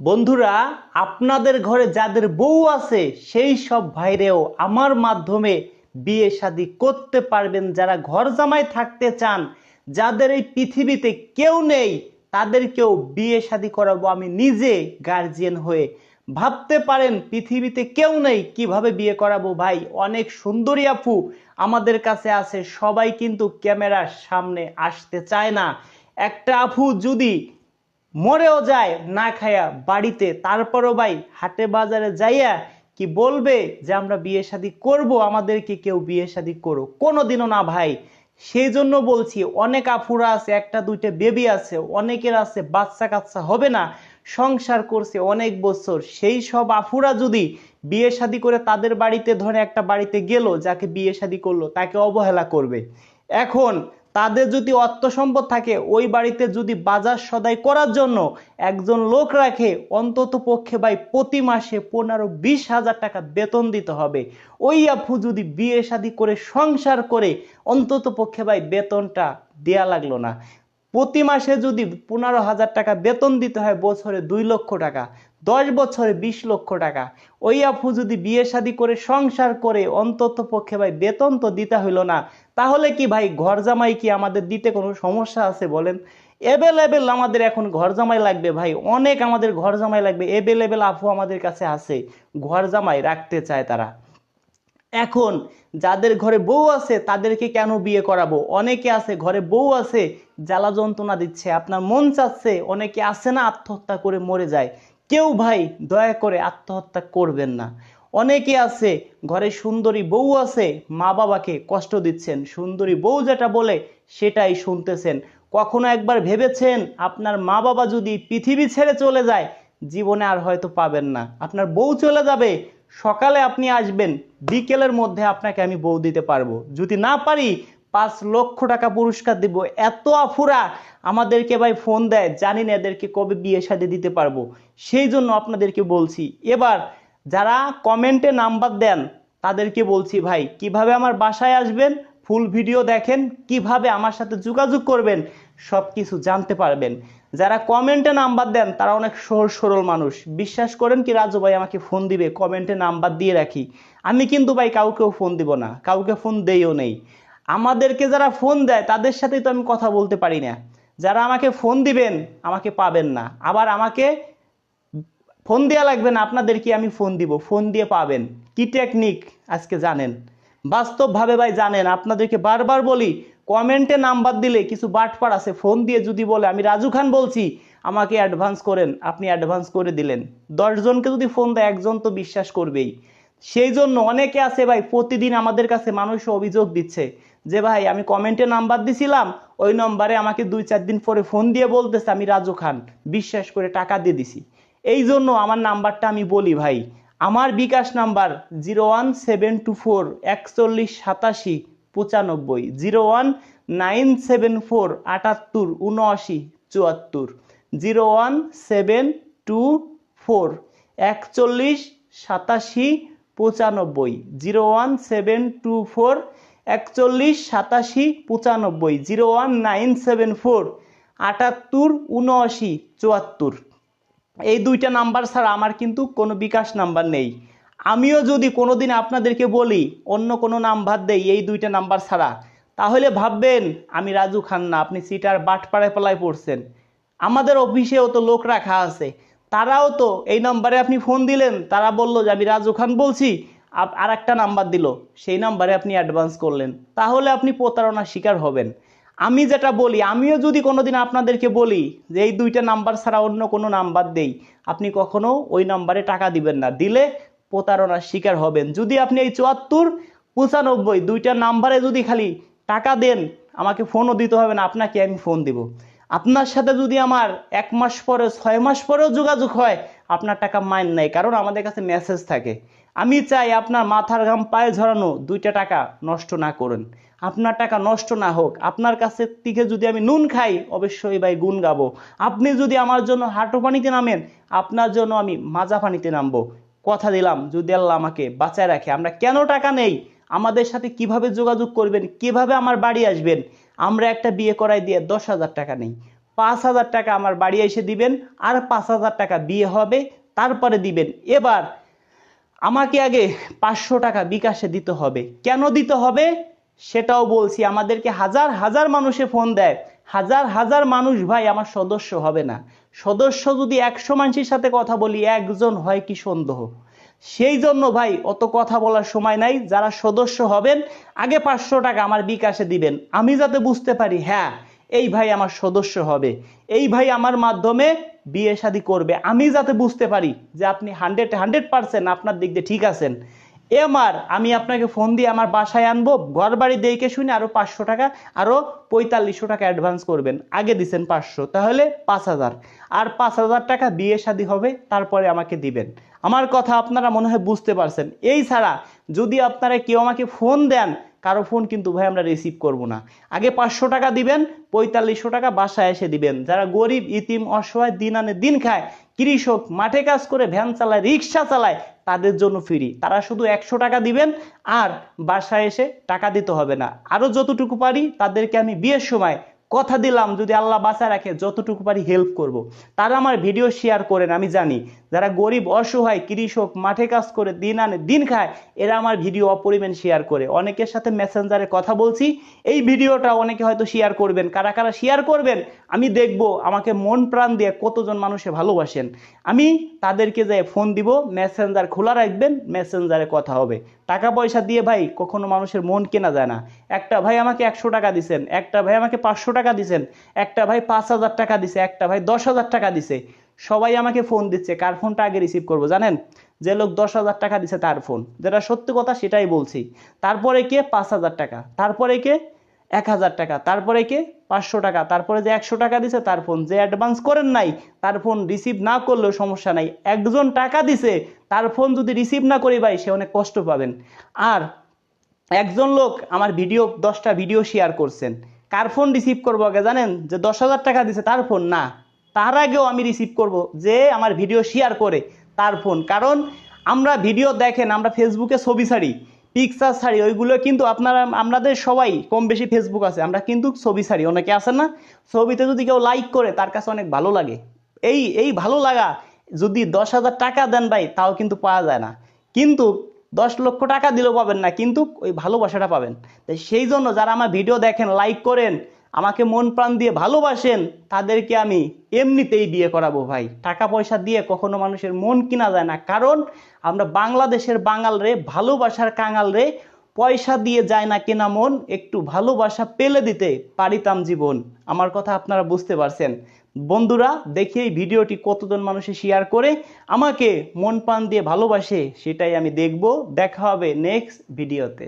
বন্ধুরা, আপনাদের ঘরে যাদের বউ আছে, সেই সব ভাইরেও আমার মাধ্যমে বিয়ে শাদী করতে পারবেন। যারা ঘর জামাই থাকতে চান, যাদের এই পৃথিবীতে কেউ নেই, তাদেরকেও বিয়ে শাদী করাবো আমি নিজে গার্জিয়ান হয়ে। ভাবতে পারেন, পৃথিবীতে কেউ নেই, কীভাবে বিয়ে করাবো ভাই? অনেক সুন্দরী আপু আমাদের কাছে আছে, সবাই কিন্তু ক্যামেরার সামনে আসতে চায় না। একটা আপু যদি মরেও যায়, না খায়া বাড়িতে। তারপরও ভাই, হাটে বাজারে যাইয়া কি বলবে যে, আমরা বিয়ে শাদী করব, আমাদেরকে কেউ বিয়ে শাদী করো কোনোদিনও না ভাই। সেই জন্য বলছি, অনেক আফুরা আছে, একটা, দুইটা বেবি আছে, অনেকের আছে বাচ্চা কাচ্চা হবে না, সংসার করছে অনেক বছর। সেই সব আফুরা যদি বিয়ে শাদী করে তাদের বাড়িতে ধরে একটা বাড়িতে গেল, যাকে বিয়ে শাদী করল, তাকে অবহেলা করবে। এখন তাদের যদি অর্থ সম্পদ থাকে, ওই বাড়িতে যদি বাজার সদাই করার জন্য একজন লোক রাখে, অন্তত পক্ষে ভাই প্রতি মাসে পনেরো বিশ হাজার টাকা বেতন দিতে হবে। ওই আপু যদি বিয়ে শাদী করে, সংসার করে, অন্তত পক্ষে ভাই বেতনটা দেয়া লাগল না। প্রতি মাসে যদি পনেরো হাজার টাকা বেতন দিতে হয়, বছরে দুই লক্ষ টাকা, দশ বছরে বিশ লক্ষ টাকা। ওই আপু যদি বিয়ে শাদী করে, সংসার করে, অন্তত পক্ষে ভাই বেতন তো দিতে হইল না। তাহলে কি ভাই ঘর জামাই কি আমাদের দিতে কোনো সমস্যা আছে বলেন? এভেলেবেল আমাদের এখন ঘর জামাই লাগবে ভাই, অনেক আমাদের ঘর জামাই লাগবে এভেলেবেল আপু আমাদের কাছে আছে। ঘর জামাই রাখতে চায় তারা। এখন যাদের ঘরে বউ আছে, তাদেরকে কেন বিয়ে করাবো? অনেকে আছে, ঘরে বউ আছে, জ্বালা যন্ত্রণা দিচ্ছে, আপনার মন চাচ্ছে, অনেকে আছে না, আত্মহত্যা করে মরে যায়। কেউ ভাই, দয়া করে আত্মহত্যা করবেন না। অনেকে আছে, ঘরে সুন্দরী বউ আছে মা বাবাকে কষ্ট দিচ্ছেন, সুন্দরী বউ যেটা বলে, সেটাই শুনতেছেন। কখনো একবার ভেবেছেন, আপনার মা বাবা যদি পৃথিবী ছেড়ে চলে যায়, জীবনে আর হয়তো পাবেন না। আপনার বউ চলে যাবে সকালে আপনি আসবেন, বিকেলের মধ্যে আপনাকে আমি বউ দিতে পারব। যদি না পারি, পাঁচ লক্ষ টাকা পুরস্কার দিব। এত আফুরা আমাদেরকে ভাই ফোন দেয়, জানি না এদেরকে কবে বিয়ে শাদী দিতে পারব। সেই জন্য আপনাদেরকে বলছি, এবার যারা কমেন্টে নাম্বার দেন, তাদেরকে বলছি ভাই, কীভাবে আমার বাসায় আসবেন, ফুল ভিডিও দেখেন, কীভাবে আমার সাথে যোগাযোগ করবেন সব কিছু জানতে পারবেন। যারা কমেন্টে নাম্বার দেন, তারা অনেক সহজ সরল মানুষ। বিশ্বাস করেন কি রাজু ভাই আমাকে ফোন দিবে? কমেন্টে নাম্বার দিয়ে রাখি। আমি কিন্তু ভাই কাউকেও ফোন দিব না। কাউকে ফোন দেইও নেই। আমাদেরকে যারা ফোন দেয়, তাদের সাথেই তো আমি কথা বলতে পারি না। যারা আমাকে ফোন দিবেন, আমাকে পাবেন না। আবার আমাকে ফোন দেওয়া লাগবে না, আপনাদেরকে আমি ফোন দিব। ফোন দিয়ে পাবেন। কি টেকনিক আজকে জানেন। বাস্তবভাবে ভাই জানেন। আপনাদেরকে বারবার বলি কমেন্টে নাম্বার দিলে কিছু বাটপার আছে, ফোন দিয়ে যদি বলে, আমি রাজু খান বলছি, আমাকে অ্যাডভান্স করেন। আপনি অ্যাডভান্স করে দিলেন। দশজনকে যদি ফোন দেয়, একজন তো বিশ্বাস করবেই। সেই জন্য অনেকে আছে ভাই, প্রতিদিন আমাদের কাছে মানুষ অভিযোগ দিচ্ছে যে, ভাই, আমি কমেন্টে নাম্বার দিছিলাম, ওই নম্বরে আমাকে দুই চার দিন পরে ফোন দিয়ে বলতেছে, আমি রাজু খান, বিশ্বাস করে টাকা দিয়ে দিছি। এই জন্য আমার নাম্বারটা আমি বলি ভাই, আমার bKash number zero one seven two four একচল্লিশ সাতাশি পঁচানব্বই, zero one nine seven four আটাত্তর, উনআশি, চুয়াত্তর, zero one seven two four, একচল্লিশ, সাতাশি, পঁচানব্বই, zero one seven two four, একচল্লিশ, সাতাশি, পঁচানব্বই, zero one nine seven four, আটাত্তর, উনআশি, চুয়াত্তর। এই দুইটা নাম্বার ছাড়া আমার কিন্তু কোনো বিকাশ নাম্বার নেই। আমিও যদি কোনোদিন আপনাদেরকে বলি, অন্য কোনো নাম্বার দেই, এই দুইটা নাম্বার ছাড়া, তাহলে ভাববেন, আমি রাজু খান না আপনি সিটার বাটপাড়ায় পালায় পড়ছেন। আমাদের অফিসেও তো লোক রাখা আছে। তারাও তো এই নাম্বারে আপনি ফোন দিলেন, তারা বলল যে, আমি রাজু খান বলছি। আর একটা নাম্বার দিল, সেই নাম্বারে আপনি অ্যাডভান্স করলেন। তাহলে আপনি প্রতারণার শিকার হবেন। আমি যেটা বলি, আমিও যদি কোনোদিন আপনাদেরকে বলি যে, এই দুইটা নাম্বার ছাড়া অন্য কোনো নাম্বার দেই, আপনি কখনো ওই নাম্বারে টাকা দিবেন না। দিলে প্রতারণার শিকার হবেন। যদি আপনি এই চুয়াত্তর, পঁচানব্বই দুইটা নাম্বারে যদি খালি টাকা দেন, আমাকে ফোনও দিতে হবে না, আপনাকে আমি ফোন দিব। আপনার সাথে যদি আমার এক মাস পরে, ছয় মাস পরেও যোগাযোগ হয়, আপনার টাকা মাইন নাই, কারণ আমাদের কাছে মেসেজ থাকে। আমি চাই আপনার মাথার ঘাম, পায়ে ঝরানো দুইটা টাকা নষ্ট না করুন। আপনার টাকা নষ্ট না হোক, আপনার কাছে থেকে যদি আমি নুন খাই, অবশ্যই ভাই গুণ গাবো। আপনি যদি আমার জন্য হাঁটু পানিতে নামেন, আপনার জন্য আমি মাজা পানিতে নামবো। কথা দিলাম, যদি আল্লাহ আমাকে বাঁচায় রাখে, আমরা কেন টাকা নেই? আমাদের সাথে কীভাবে যোগাযোগ করবেন? কীভাবে আমার বাড়ি আসবেন? আমরা একটা বিয়ে করাই দিয়ে দশ হাজার টাকা নেই। পাঁচ হাজার টাকা আমার বাড়ি এসে দিবেন, আর পাঁচ হাজার টাকা বিয়ে হবে, তারপরে দিবেন। এবার আমাকে আগে পাঁচশো টাকা বিকাশে দিতে হবে। কেন দিতে হবে? সেটাও বলছি, আমাদেরকে হাজার হাজার মানুষে ফোন দেয়। হাজার হাজার মানুষ ভাই আমার সদস্য হবে না। সদস্য যদি একশো মানুষের সাথে কথা বলি, একজন হয় কি সন্দেহ? সেই জন্য ভাই, অত কথা বলার সময় নাই। যারা সদস্য হবেন, আগে পাঁচশো টাকা আমার বিকাশে দিবেন। আমি যাতে বুঝতে পারি হ্যাঁ এই ভাই আমার সদস্য হবে। এই ভাই আমার মাধ্যমে বিয়ে শাদী করবে। আমি যাতে বুঝতে পারি যে আপনি হান্ড্রেড হান্ড্রেড পার্সেন্ট আপনার দিক দিয়ে ঠিক আছেন। এবার আমি আপনাকে ফোন দিয়ে আমার বাসায় আনব ঘর বাড়ি দেখে শুনে আরও পাঁচশো টাকা, আরও পঁয়তাল্লিশশো টাকা অ্যাডভান্স করবেন। আগে দিছেন পাঁচশো, তাহলে পাঁচ হাজার। আর পাঁচ হাজার টাকা বিয়ে শাদী হবে, তারপরে আমাকে দিবেন। আমার কথা আপনারা মনে হয় বুঝতে পারছেন। এই ছাড়া যদি আপনারা কেউ আমাকে ফোন দেন, কারও ফোন কিন্তু ভাই আমরা রিসিভ করব না। আগে পাঁচশো টাকা দিবেন, পঁয়তাল্লিশশো টাকা বাসায় এসে দিবেন। যারা গরিব, ইতিম, অসহায়, দিন আনে দিন খায়, কৃষক, মাঠে কাজ করে, ভ্যান চালায়, রিক্সা চালায় তাদের জন্য ফ্রি তারা শুধু একশো টাকা দিবেন আর বাসায় এসে টাকা দিতে হবে না। আরও যতটুকু পারি তাদেরকে আমি বিয়ের সময় কথা দিলাম, যদি আল্লাহ বাঁচায় রাখে, যতটুকু পারি হেল্প করব। তারা আমার ভিডিও শেয়ার করেন, আমি জানি। যারা গরিব, অসহায়, কৃষক, মাঠে কাজ করে, দিন আনে, দিন খায়, এরা আমার ভিডিও অপরিমাণ শেয়ার করে। অনেকের সাথে মেসেঞ্জারে কথা বলছি, এই ভিডিওটা অনেকে হয়তো শেয়ার করবেন। কারা কারা শেয়ার করবেন, আমি দেখব। আমাকে মন প্রাণ দিয়ে কতজন মানুষে ভালোবাসেন। আমি তাদেরকে যে ফোন দিব মেসেঞ্জার খোলা রাখবেন মেসেঞ্জারে কথা হবে। টাকা পয়সা দিয়ে ভাই, কখনো মানুষের মন কেনা যায় না। একটা ভাই আমাকে একশো টাকা দিছেন, একটা ভাই আমাকে পাঁচশো টাকা দিছেন, একটা ভাই পাঁচ হাজার টাকা দিছে, একটা ভাই দশ হাজার টাকা দিছে। সবাই আমাকে ফোন দিচ্ছে, কার ফোনটা আগে রিসিভ করব, জানেন? যে লোক দশ হাজার টাকা দিছে তার ফোন যেটা সত্যি কথা সেটাই বলছি। তারপরে কে? পাঁচ হাজার টাকা। তারপরে কে? এক হাজার টাকা। তারপরে কে? পাঁচশো টাকা। তারপরে যে একশো টাকা দিছে তার ফোন যে অ্যাডভান্স করেন নাই, তার ফোন রিসিভ না করলেও সমস্যা নাই। একজন টাকা দিছে, তার ফোন যদি রিসিভ না করি ভাই, সে অনেক কষ্ট পাবেন। আর একজন লোক আমার ভিডিও, দশটা ভিডিও শেয়ার করছেন। কার ফোন রিসিভ করব আগে জানেন? যে দশ হাজার টাকা দিছে তার ফোন না। তার আগেও আমি রিসিভ করব যে আমার ভিডিও শেয়ার করে তার ফোন কারণ আমরা ভিডিও দেখেন, আমরা ফেসবুকে ছবি ছাড়ি পিকচার ছাড়ি, ওইগুলো কিন্তু আপনারা আপনাদের সবাই কম বেশি ফেসবুক আছে, আমরা কিন্তু ছবি ছাড়ি, অনেকে আছে না? ছবিতে যদি কেউ লাইক করে, তার কাছে অনেক ভালো লাগে। এই এই ভালো লাগা যদি দশ হাজার টাকা দেন ভাই, তাও কিন্তু পাওয়া যায় না। কিন্তু দশ লক্ষ টাকা দিলেও পাবেন না, কিন্তু ওই ভালোবাসাটা পাবেন। তাই সেই জন্য যারা আমার ভিডিও দেখেন লাইক করেন আমাকে মন প্রাণ দিয়ে ভালোবাসেন, তাদেরকে আমি এমনিতেই বিয়ে করাবো ভাই। টাকা পয়সা দিয়ে কখনো মানুষের মন কিনা যায় না। কারণ আমরা বাংলাদেশের বাঙাল রে, ভালোবাসার কাঙাল রে, পয়সা দিয়ে যায় না কেনা মন, একটু ভালোবাসা পেলে দিতে পারিতাম জীবন। আমার কথা আপনারা বুঝতে পারছেন। বন্ধুরা, দেখি এই ভিডিওটি কতজন মানুষে শেয়ার করে আমাকে মন প্রাণ দিয়ে ভালোবাসে, সেটাই আমি দেখব। দেখা হবে নেক্সট ভিডিওতে